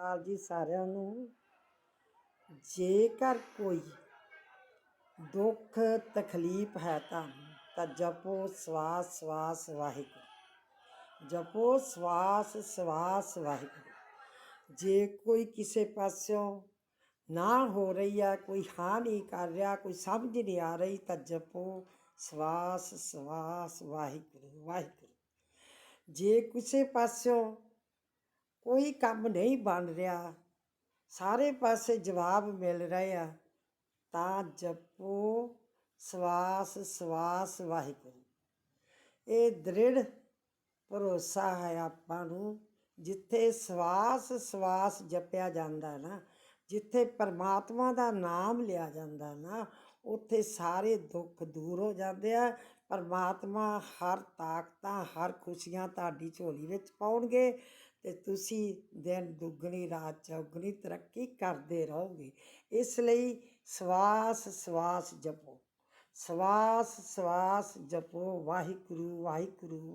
ਆਪ ਜੀ ਸਾਰਿਆਂ ਨੂੰ। ਜੇਕਰ ਕੋਈ ਦੁੱਖ, ਤਕਲੀਫ ਹੈ ਤਾਂ ਤਾਂ ਜਪੋ ਸਵਾਸ ਸਵਾਸ ਵਾਹਿਗੁਰੂ। ਜਪੋ ਸਵਾਸ ਸਵਾਸ ਵਾਹਿਗੁਰੂ। ਜੇ ਕੋਈ ਕਿਸੇ ਪਾਸਿਓਂ ਨਾ ਹੋ ਰਹੀ ਆ, ਕੋਈ ਹਾਂ ਨਹੀਂ ਕਰ ਰਿਹਾ, ਕੋਈ ਸਮਝ ਨਹੀਂ ਆ ਰਹੀ, ਤਾਂ ਜਪੋ ਸਵਾਸ ਸਵਾਸ ਵਾਹਿਗੁਰੂ ਵਾਹਿਗੁਰੂ। ਜੇ ਕਿਸੇ ਪਾਸਿਓਂ ਕੋਈ ਕੰਮ ਨਹੀਂ ਬਣ ਰਿਹਾ। ਸਾਰੇ ਪਾਸੇ ਜਵਾਬ ਮਿਲ ਰਹੇ ਆ। ਤਾਂ ਜਪੋ, ਸਵਾਸ ਸਵਾਸ, ਵਾਹਿਗੁਰੂ। ਇਹ ਦ੍ਰਿੜ ਭਰੋਸਾ ਹੈ ਆਪਾਂ ਨੂੰ। ਜਿੱਥੇ ਸਵਾਸ ਸਵਾਸ ਜਪਿਆ ਜਾਂਦਾ ਨਾ ਜਿੱਥੇ ਪਰਮਾਤਮਾ ਦਾ ਨਾਮ ਲਿਆ ਜਾਂਦਾ ਨਾ, ਉੱਥੇ ਸਾਰੇ ਦੁੱਖ ਦੂਰ ਹੋ ਜਾਂਦੇ ਆ। ਪਰਮਾਤਮਾ ਹਰ ਤਾਕਤਾਂ, ਹਰ ਖੁਸ਼ੀਆਂ ਤੁਹਾਡੀ ਝੋਲੀ ਵਿੱਚ ਪਾਉਣਗੇ ਤੇ ਤੁਸੀਂ ਦਿਨ ਦੁੱਗਣੀ, ਰਾਤ ਚੌਗਣੀ ਤਰੱਕੀ ਕਰਦੇ ਰਹੋਗੇ। ਇਸ ਲਈ ਸਵਾਸ ਸਵਾਸ ਜਪੋ। ਸਵਾਸ ਸਵਾਸ ਜਪੋ। ਵਾਹਿਗੁਰੂ ਵਾਹਿਗੁਰੂ ਵਾਹਿਗੁਰੂ